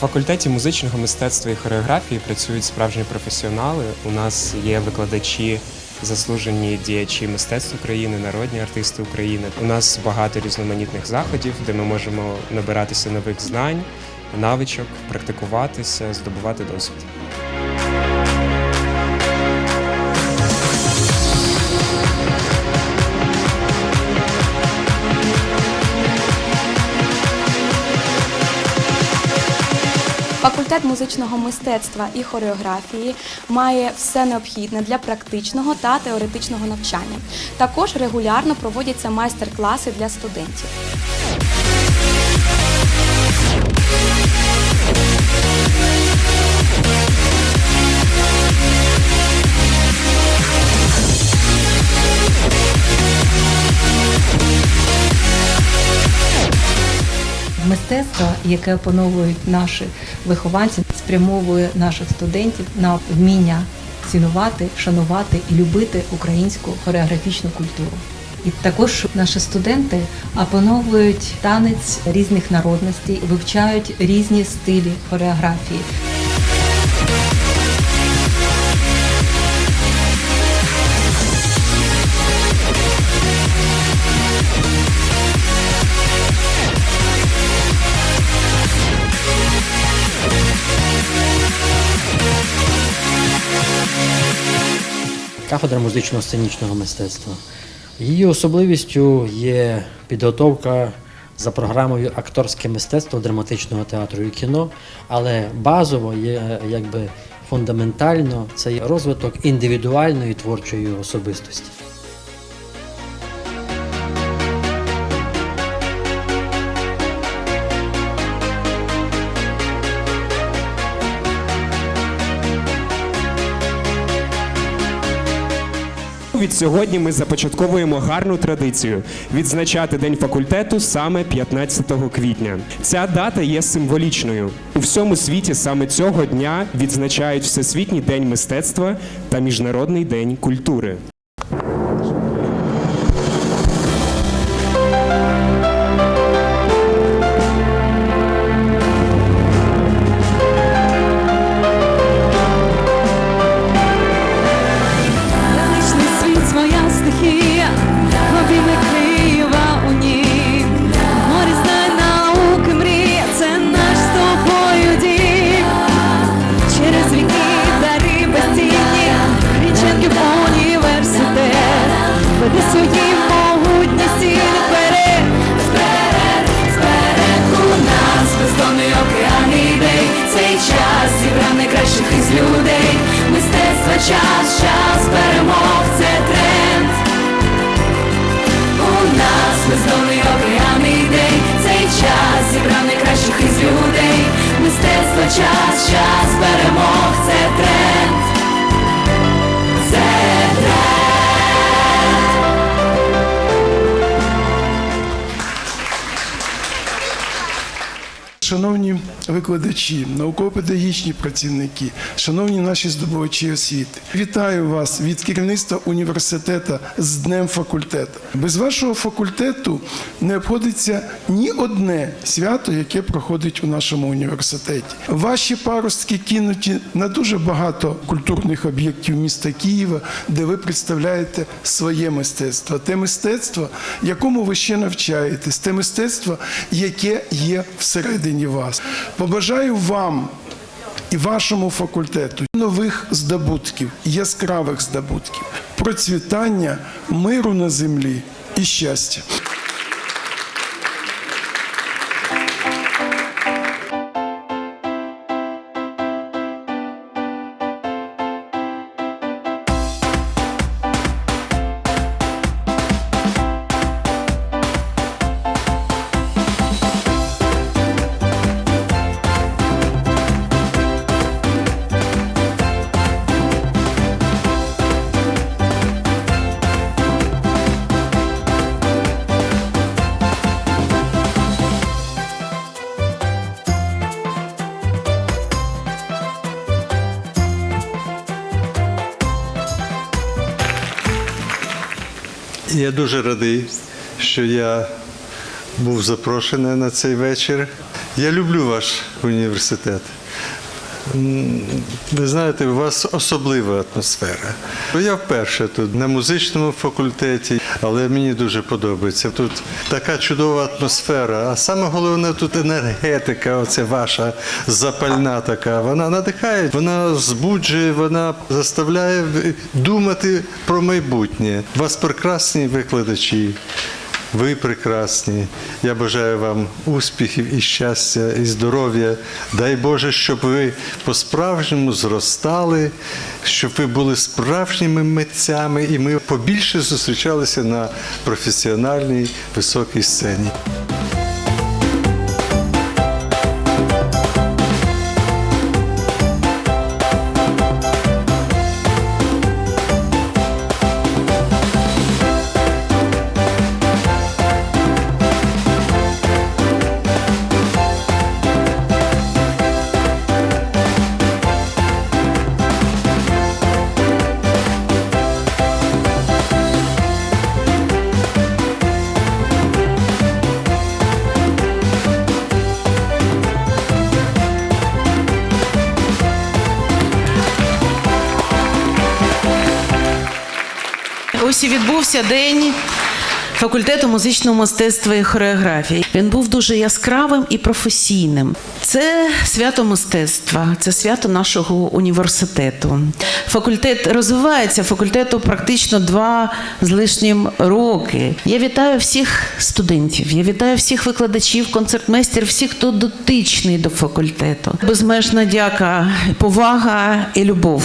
факультеті музичного мистецтва і хореографії працюють справжні професіонали. У нас є викладачі, заслужені діячі мистецтв України, народні артисти України. У нас багато різноманітних заходів, де ми можемо набиратися нових знань, навичок, практикуватися, здобувати досвід. Факультет музичного мистецтва і хореографії має все необхідне для практичного та теоретичного навчання. Також регулярно проводяться майстер-класи для студентів. Яке опановують наші вихованці, спрямовує наших студентів на вміння цінувати, шанувати і любити українську хореографічну культуру. І також наші студенти опановують танець різних народностей, вивчають різні стилі хореографії. Кафедра музично-сценічного мистецтва. Її особливістю є підготовка за програмою акторське мистецтво драматичного театру і кіно, але базово є якби фундаментально це розвиток індивідуальної творчої особистості. Від сьогодні ми започатковуємо гарну традицію відзначати День факультету саме 15 квітня. Ця дата є символічною. У всьому світі саме цього дня відзначають Всесвітній день мистецтва та Міжнародний день культури. Найкращих із людей. Мистецтво час, час перемог, це тренд. У нас бездонний океан ідей. Цей час зібрав найкращих із людей. Мистецтво час, час перемог, це тренд. Це тренд. Шановні викладачі, науково-педагогічні працівники, шановні наші здобувачі освіти, вітаю вас від керівництва університету з Днем факультету. Без вашого факультету не обходиться ні одне свято, яке проходить у нашому університеті. Ваші паростки кинуті на дуже багато культурних об'єктів міста Києва, де ви представляєте своє мистецтво, те мистецтво, якому ви ще навчаєтесь, те мистецтво, яке є всередині вас. Побажаю вам і вашому факультету нових здобутків, яскравих здобутків, процвітання, миру на землі і щастя. Я дуже радий, що я був запрошений на цей вечір. Я люблю ваш університет. Ви знаєте, у вас особлива атмосфера. Я вперше тут на музичному факультеті, але мені дуже подобається. Тут така чудова атмосфера. А саме головне тут енергетика, оце ваша запальна така. Вона надихає, вона збуджує, вона заставляє думати про майбутнє. У вас прекрасні викладачі. Ви прекрасні. Я бажаю вам успіхів і щастя, і здоров'я. Дай Боже, щоб ви по-справжньому зростали, щоб ви були справжніми митцями, і ми побільше зустрічалися на професіональній високій сцені. Ось і відбувся день факультету музичного мистецтва і хореографії. Він був дуже яскравим і професійним. Це свято мистецтва, це свято нашого університету. Факультет розвивається, факультету практично два з лишнім роки. Я вітаю всіх студентів, я вітаю всіх викладачів, концертмейстерів, всіх, хто дотичний до факультету. Безмежна дяка, повага і любов.